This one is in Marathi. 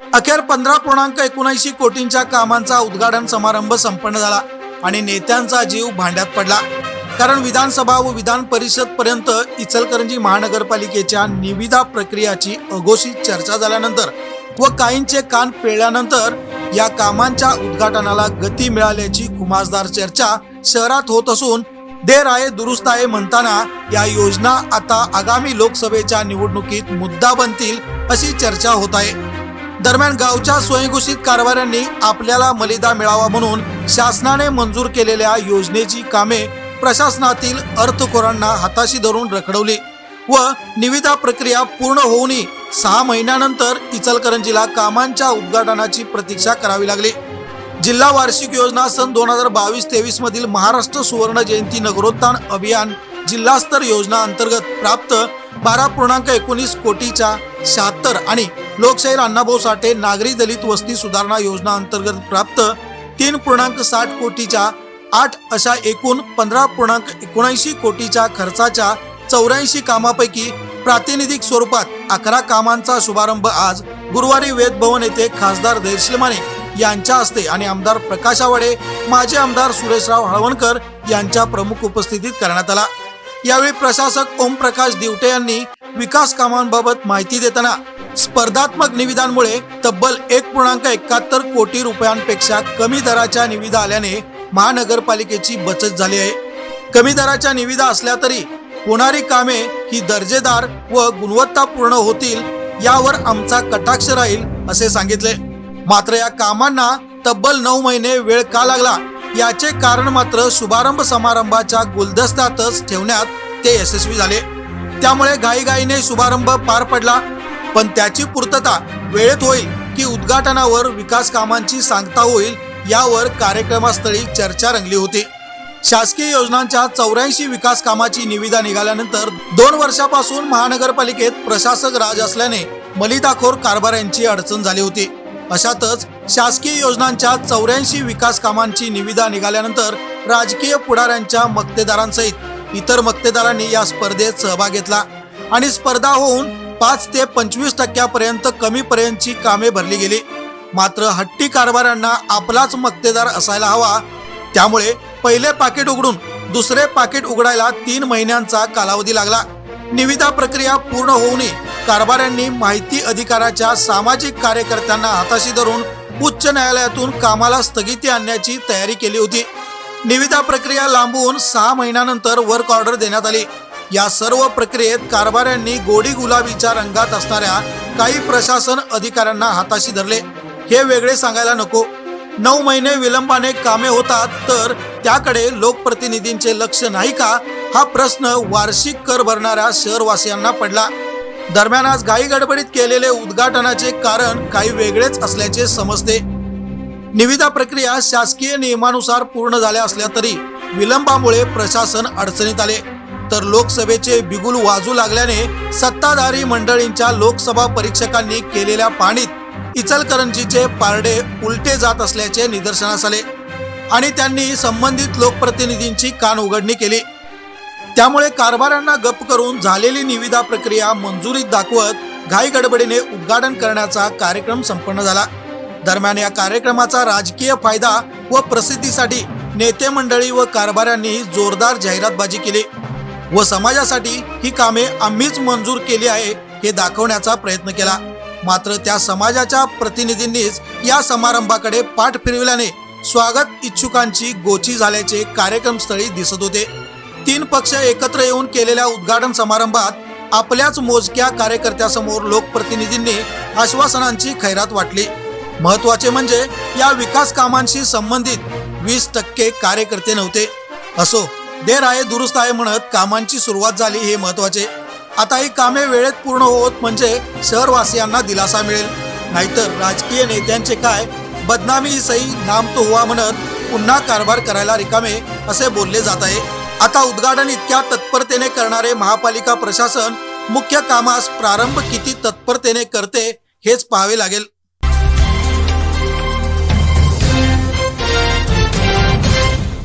अखेर पंधरा पूर्णांक एकोणऐंशी कोटींच्या कामांचा उद्घाटन समारंभ संपन्न झाला आणि नेत्यांचा जीव भांड्यात पडला. कारण विधानसभा व विधान परिषद पर्यंत इचलकरंजी महानगरपालिकेच्या निविदा प्रक्रियाची अघोषित चर्चा झाल्यानंतर व काहींचे कान पिळल्यानंतर या कामांच्या उद्घाटनाला गती मिळाल्याची खुमासदार चर्चा शहरात होत असून देर आहे दुरुस्त आहे म्हणताना या योजना आता आगामी लोकसभेच्या निवडणुकीत मुद्दा बनतील अशी चर्चा होत आहे. दरम्यान गावच्या स्वयंघोषित कारभाऱ्यांनी आपल्याला मलिदा मिळावा म्हणून शासनाने मंजूर केलेल्या योजनेची कामे प्रशासनातील अर्थखोरांना हाताशी धरून रखडवली व निविदा प्रक्रिया पूर्ण होऊनही सहा महिन्यानंतर इचलकरंजीला कामांच्या उद्घाटनाची प्रतीक्षा करावी लागली. जिल्हा वार्षिक योजना सन दोन हजार बावीस तेवीस मधील महाराष्ट्र सुवर्ण जयंती नगरोत्थान अभियान जिल्हास्तर योजना अंतर्गत प्राप्त बारा पूर्णांक एकोणीस कोटीच्या शहात्तर आणि लोकशाहीर अण्णाभाऊ साठे नागरी दलित वस्ती सुधारणा योजना अंतर्गत प्राप्त तीन पूर्णांक साठ कोटीच्या आठ अशा एकूण पंधरा पूर्णांक एकोणऐंशी कोटीच्या खर्चाच्या चौऱ्याऐंशी कामापैकी प्रातिनिधिक स्वरूपात अकरा कामांचा शुभारंभ आज गुरुवारी वेद भवन येथे खासदार धैर्यशील माने यांच्या हस्ते आणि आमदार प्रकाश आवाडे माजी आमदार सुरेशराव हळवणकर यांच्या प्रमुख उपस्थितीत करण्यात आला. यावेळी प्रशासक ओमप्रकाश दिवटे यांनी विकास कामांबाबत माहिती देताना स्पर्धात्मक निविदांमुळे तब्बल एक पूर्णांक एकाहत्तर कोटी रुपयांपेक्षा कमी दराच्या निविदा आल्याने महानगरपालिकेची बचत झाली आहे. कमी दराच्या निविदा असल्या तरी होणारी कामे ही दर्जेदार व गुणवत्तापूर्ण होतील यावर आमचा कटाक्ष राहील असे सांगितले. मात्र या कामांना तब्बल नऊ महिने वेळ का लागला? याचे कारण मात्र शुभारंभ समारंभाच्या गुलदस्त्यातच ठेवण्यात ते यशस्वी झाले. त्यामुळे घाईघाईने शुभारंभ पार पडला. पण त्याची पूर्तता वेळेत होईल की उद्घाटनावर विकास कामांची सांगता होईल यावर कार्यक्रमास्थळी चर्चा रंगली होती. शासकीय योजनांच्या चौऱ्याऐंशी विकास कामाची निविदा निघाल्यानंतर दोन वर्षापासून महानगरपालिकेत प्रशासक राज असल्याने मलिदाखोर कारभाऱ्यांची अडचण झाली होती. अशातच शासकीय योजनांच्या चौऱ्याऐंशी विकास कामांची निविदा निघाल्यानंतर राजकीय पुढाऱ्यांच्या मक्तेदारांसहित इतर मक्तेदारांनी या स्पर्धेत सहभाग घेतला आणि स्पर्धा होऊन पाच ते पंचवीस टक्क्यापर्यंत कमी पर्यंतची कामे भरली गेली. मात्र हट्टी कारभाऱ्यांना आपलाच मक्तेदार असायला हवा. त्यामुळे पहिले पाकिट उघडून दुसरे पाकिट उघडायला तीन महिन्यांचा कालावधी लागला. निविदा प्रक्रिया पूर्ण होऊनही कारभाऱ्यांनी माहिती अधिकाराच्या सामाजिक कार्यकर्त्यांना हाताशी धरून उच्च न्यायालयातून कामाला स्थगिती आणण्याची तयारी केली होती. निविदा प्रक्रिया लांबवून सहा महिन्यानंतर वर्क ऑर्डर देण्यात आली. या सर्व प्रक्रियेत कारभाऱ्यांनी गोडी गुलाबीच्या रंगात असणाऱ्या काही प्रशासन अधिकाऱ्यांना हाताशी धरले. हे वेगळे सांगायला नको. नऊ महिने विलंबाने कामे होतात तर त्याकडे लोकप्रतिनिधींचे लक्ष नाही का? हा प्रश्न वार्षिक कर भरणाऱ्या शहरवासियांना पडला. दरम्यान आज घाई गडबडीत केलेले उद्घाटनाचे कारण काही वेगळेच असल्याचे समजते. निविदा प्रक्रिया शासकीय नियमानुसार पूर्ण झाल्या असल्या तरी विलंबामुळे प्रशासन अडचणीत आले. तर लोकसभेचे बिगुल वाजू लागल्याने सत्ताधारी मंडळींच्या लोकसभा परीक्षकांनी केलेल्या पाणीत इचलकरंजीचे पारडे उलटे जात असल्याचे निदर्शनास आले आणि त्यांनी संबंधित लोकप्रतिनिधींची कान उघडणी केली. त्यामुळे कारभाऱ्यांना गप करून झालेली निविदा प्रक्रिया मंजुरीत दाखवत घाई गडबडीने उद्घाटन करण्याचा कार्यक्रम संपन्न झाला. दरम्यान या कार्यक्रमाचा राजकीय फायदा व प्रसिद्धीसाठी नेते मंडळी व कारभाऱ्यांनी जोरदार जाहिरातबाजी केली. व समाजासाठी ही कामे आम्हीच मंजूर केली आहे हे दाखवण्याचा प्रयत्न केला. मात्र त्या समाजाच्या प्रतिनिधींनीच या समारंभाकडे पाठ फिरविल्याने स्वागत इच्छुकांची गोची झाल्याचे कार्यक्रमस्थळी दिसत होते. तीन पक्ष एकत्र येऊन केलेल्या उद्घाटन समारंभात आपल्याच मोजक्या कार्यकर्त्यासमोर लोकप्रतिनिधींनी आश्वासनांची खैरात वाटली. महत्त्वाचे म्हणजे या विकास कामांशी संबंधित वीस टक्के कार्यकर्ते नव्हते. असो देर आहे दुरुस्त आहे म्हणत कामांची सुरुवात झाली हे महत्त्वाचे. आता ही कामे वेळेत पूर्ण होत म्हणजे शहरवासियांना दिलासा मिळेल. नाहीतर राजकीय नेत्यांचे काय? बदनामी ही सही नाम तो हुआ म्हणत पुन्हा कारभार करायला रिकामे असे बोलले जात आहे. आता उद्घाटन इतक्या तत्परतेने करणारे महापालिका प्रशासन मुख्य कामास प्रारंभ किती तत्परतेने करते हेच पाहावे लागेल.